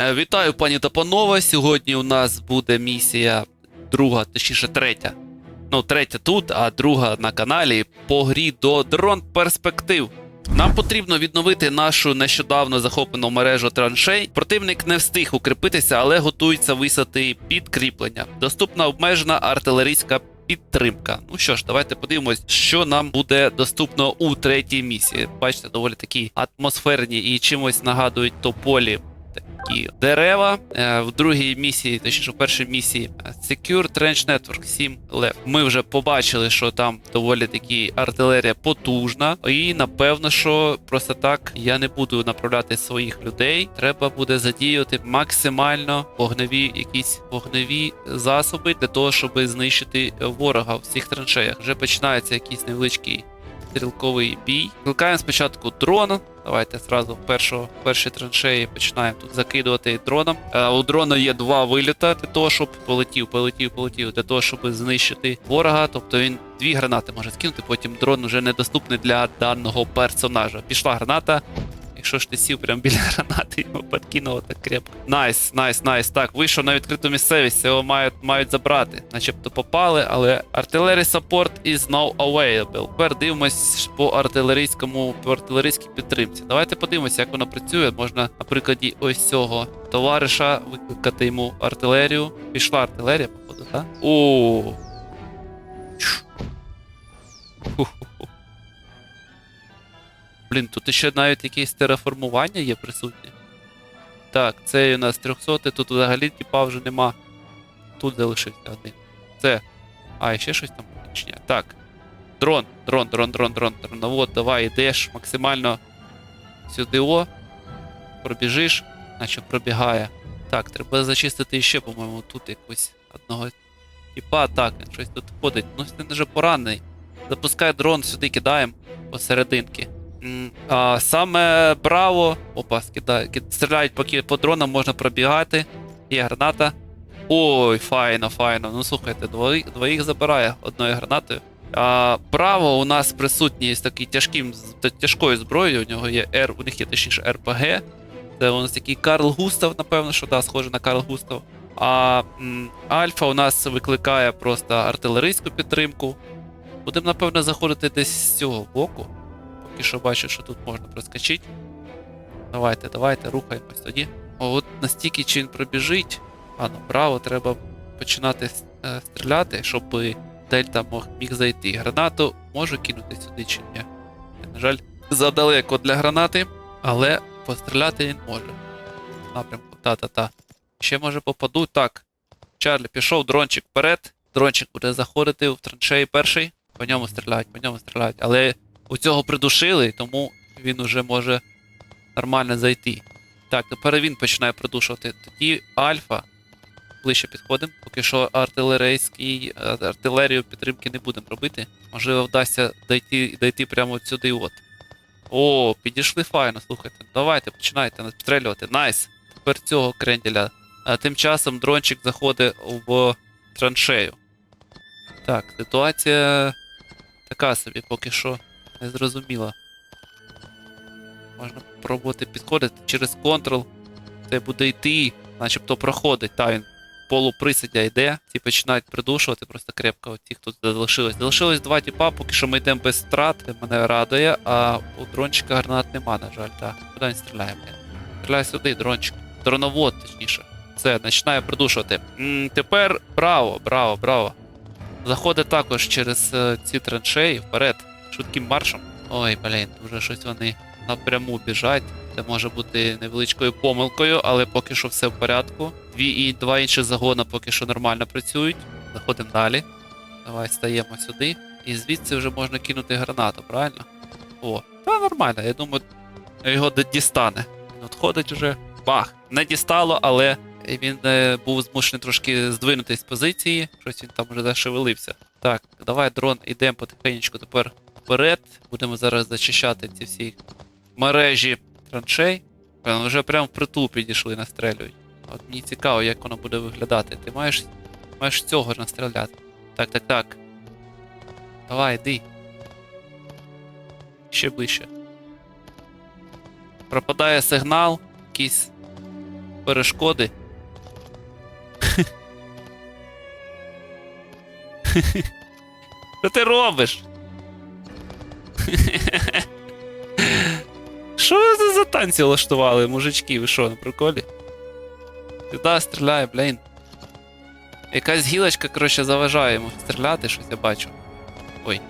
Е, Вітаю, пані та панове. Сьогодні у нас буде місія друга, точніше третя. Ну, третя тут, а друга на каналі по грі до дрон перспектив. Нам потрібно відновити нашу нещодавно захоплену мережу траншей. Противник не встиг укріпитися, але готується висати підкріплення. Доступна обмежена артилерійська підтримка. Ну що ж, давайте подивимось, що нам буде доступно у третій місії. Бачите, доволі такі атмосферні і чимось нагадують тополі такі дерева. Е, В другій місії, точніше в першій місії е, Secure Trench Network 7 лев. Ми вже побачили, що там доволі такі артилерія потужна, і напевно, що просто так я не буду направляти своїх людей. Треба буде задіяти максимально вогневі якісь вогневі засоби для того, щоб знищити ворога в всіх траншеях. Вже починається якийсь невеличкий стрілковий бій. Кликаємо спочатку дрона. Давайте зразу першу, перші траншеї починаємо тут закидувати дроном. Е, у дрона є два виліта для того, щоб полетів, полетів, полетів, для того, щоб знищити ворога. Тобто він дві гранати може скинути, потім дрон вже недоступний для даного персонажа. Пішла граната. Якщо ж ти сів прямо біля гранати, його підкинуло так крепко. Найс, найс, найс. Так, вийшов на відкриту місцевість, його мають, мають забрати. Начебто попали, але Artillery Support is now available. Тепер дивимось по артилерійському, по артилерійській підтримці. Давайте подивимося, як воно працює. Можна на прикладі ось цього товариша викликати йому артилерію. Пішла артилерія, походу, так? О. Блін, тут ще навіть якесь тераформування є присутнє. Так, цей у нас 300, тут взагалі типа вже нема. Тут залишився один. Це. А, і ще щось там уточняє. Так. Дрон, дрон, дрон, дрон, дрон, дрон. Ну от, давай, йдеш максимально сюди о. Пробіжиш, наче пробігає. Так, треба зачистити ще, по-моєму, тут якось одного типа. Так, щось тут ходить. Ну, він вже поранений. Запускай дрон, сюди кидаємо посерединки. А, саме браво. Опа, скидає. Стріляють поки по дронам можна пробігати. Є граната. Ой, файно, файно. Ну слухайте, двоїх, двоїх забирає одною гранатою. А, Браво у нас присутній з такий тяжким, тяжкою зброєю. У нього є Р, у них є точніше РПГ. Це у нас такий Карл Густав, напевно, що да, схоже на Карл Густав. А м, Альфа у нас викликає просто артилерійську підтримку. Будемо, напевно, заходити десь з цього боку. Поки що бачу, що тут можна проскочити. Давайте, давайте, рухаємось тоді. О, от настільки чи він пробіжить. А, ну браво, треба починати е, стріляти, щоб Дельта мог, міг зайти. Гранату можу кинути сюди чи ні. На жаль, задалеко для гранати, але постріляти він може. Напрямку, та-та-та. Ще може попаду. Так. Чарлі пішов, дрончик вперед. Дрончик буде заходити в траншеї перший. По ньому стріляють, по ньому стріляють. Але у цього придушили, тому він уже може нормально зайти. Так, тепер він починає придушувати. Тоді Альфа. Ближче підходимо. Поки що артилерійський, е, артилерію підтримки не будемо робити. Можливо, вдасться дойти, дойти прямо сюди. От. О, підійшли файно, слухайте. Давайте, починайте настрілювати. Найс. Тепер цього кренделя. А тим часом дрончик заходить в траншею. Так, ситуація така собі, поки що незрозуміла. Можна пробувати підходити через контрол. Це буде йти, начебто проходить. Та він полуприсідя йде. Ті починають придушувати просто крепко. Ті, хто залишилось. Залишилось два тіпа, поки що ми йдемо без втрат. Мене радує, а у дрончика гранат нема, на жаль, так. Куди він стріляє, блін? Стріляє сюди, дрончик. Дроновод, точніше. Все, починає придушувати. м тепер браво, браво, браво. Заходить також через е, ці траншеї вперед, швидким маршем. Ой, блін, вже щось вони напряму біжать. Це може бути невеличкою помилкою, але поки що все в порядку. Дві і два інші загони поки що нормально працюють. Заходимо далі. Давай стаємо сюди. І звідси вже можна кинути гранату, правильно? О, та нормально, я думаю, його дістане. Він отходить вже. Бах! Не дістало, але він е, був змушений трошки здвинутись з позиції. Щось він там вже зашевелився. Так, давай, дрон, ідемо потихеньку тепер вперед. Будемо зараз зачищати ці всі мережі траншей. Блін, вже прямо впритул підійшли, настрелюють. От мені цікаво, як воно буде виглядати. Ти маєш, маєш цього настріляти. Так, так, так. Давай, йди. Ще ближче. Пропадає сигнал, якийсь перешкоди. Що ти робиш? Що ви за- танці влаштували, мужички? Ви що, на приколі? Сюди стріляє, блін. Якась гілочка, коротше, заважає йому стріляти, щось я бачу. Ой.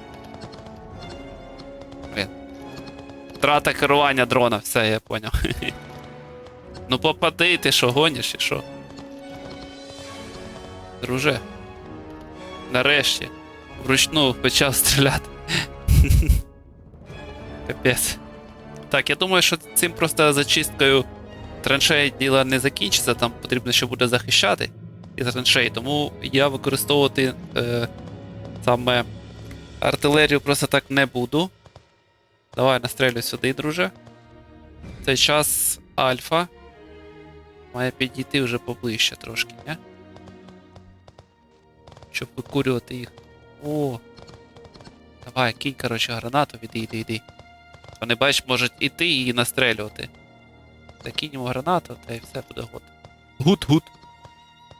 Блін. Втрата керування дрона, все, я поняв. ну попади, ти що, гониш, і що? Друже. Нарешті. Вручну почав стріляти. Капець. Так, я думаю, що цим просто зачисткою траншеї діло не закінчиться, там потрібно ще буде захищати із траншеї, тому я використовувати е, саме артилерію просто так не буду. Давай настрелюй сюди, друже. Цей час Альфа має підійти вже поближче трошки, не? Щоб викурювати їх. О! Давай, кинь, коротше, гранату, іди, іди. Вони, бачиш, можуть іти і настрелювати. Закинемо гранату, та і все буде гуд. Гуд-гуд.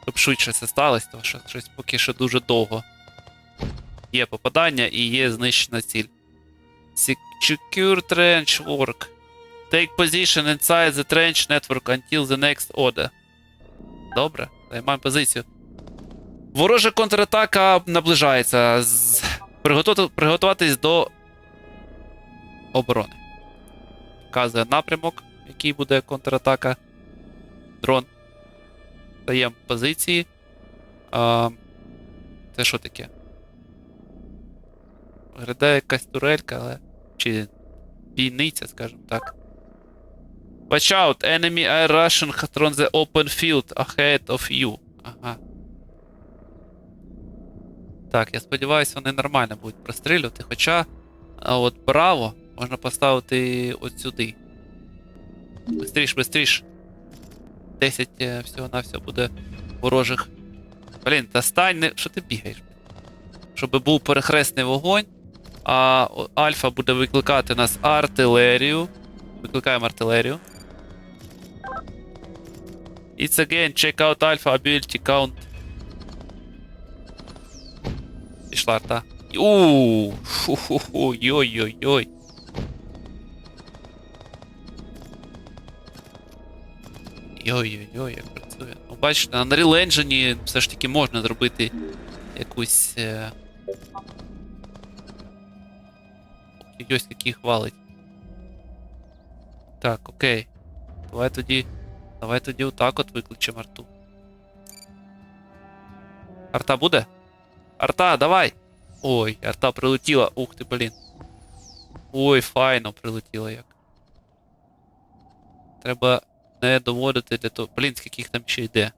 Щоб швидше це сталося, тому що щось поки що дуже довго. Є попадання і є знищена ціль. Secure trench work. Take position inside the trench network until the next order. Добре, займаємо позицію. Ворожа контратака наближається. З... Приготувати... Приготуватись до оборони. Вказує напрямок, який буде контратака. Дрон. Даємо позиції. А, це що таке? Виглядає якась турелька, але. Чи бійниця, скажімо так. Watch out! Enemy air Russian on the open field ahead of you. Ага. Так, я сподіваюся, вони нормально будуть прострілювати. Хоча, от браво можна поставити от сюди. Бистріш, бистріш. 10 е, всього-навсього буде ворожих. Блін, та стань, не... що ти бігаєш? Щоб був перехресний вогонь, а Альфа буде викликати нас артилерію. Викликаємо артилерію. It's again, check out Alpha ability count. Пішла арта. Ууу, йой-йой-йой. Йой-йой-йой, як працює. Ну, бачите, на Unreal Engine все ж таки можна зробити якусь. Е... Ось який хвалить. Так, окей. Давай тоді. Давай тоді отак от викличемо арту. Арта буде? Арта, давай! Ой, арта прилетіла. Ух ти, блін. Ой, файно прилетіла як. Треба не доводити для того. Блін, скільки їх там ще йде.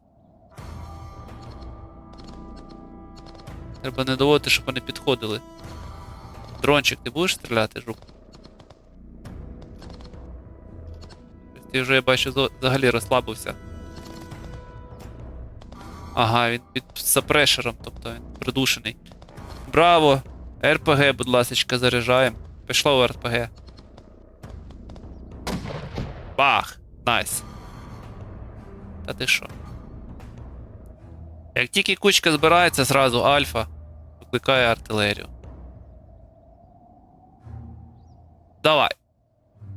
Треба не доводити, щоб вони підходили. Дрончик, ти будеш стріляти, жук? Ти вже я бачу взагалі розслабився. Ага, він під сапрешером, тобто він придушений. Браво! РПГ, будь ласка, заряджаємо. Пішло в РПГ. Бах! Найс. Та ти що? Як тільки кучка збирається, зразу альфа викликає артилерію. Давай.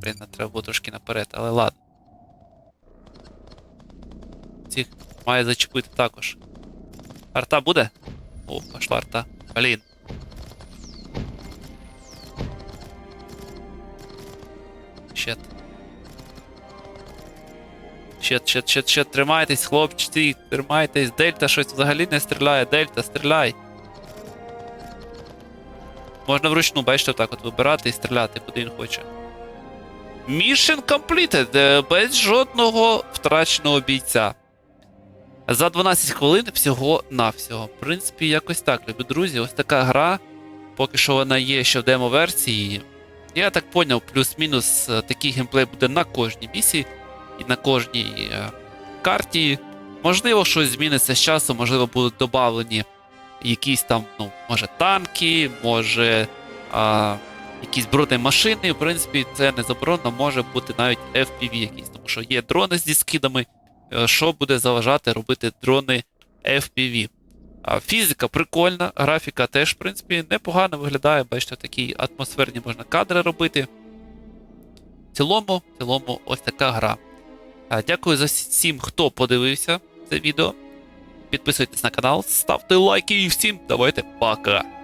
Блін, треба було трошки наперед, але ладно. Цих має зачепити також. Арта буде? О, пошла арта. Блін. Щет. Щет, щет, щет, щет, тримайтесь, хлопці, тримайтесь. Дельта щось взагалі не стріляє. Дельта, стріляй. Можна вручну, бачите, так от вибирати і стріляти, куди він хоче. Mission completed, е, без жодного втраченого бійця. За 12 хвилин всього-навсього. В принципі, якось так, любі друзі. Ось така гра. Поки що вона є ще в демо-версії. Я так поняв, плюс-мінус е, такий геймплей буде на кожній місії і на кожній е, карті. Можливо, щось зміниться з часом, можливо, будуть додавлені якісь там, ну, може, танки, може а, якісь бронемашини. В принципі, це не заборонено, може бути навіть FPV якісь, тому що є дрони зі скидами, е, що буде заважати робити дрони FPV. А фізика прикольна, графіка теж, в принципі, непогано виглядає. Бачите, такі атмосферні можна кадри робити. В цілому, в цілому, ось така гра. А, Дякую за всім, хто подивився це відео. Підписуйтесь на канал, ставте лайки і всім давайте пока!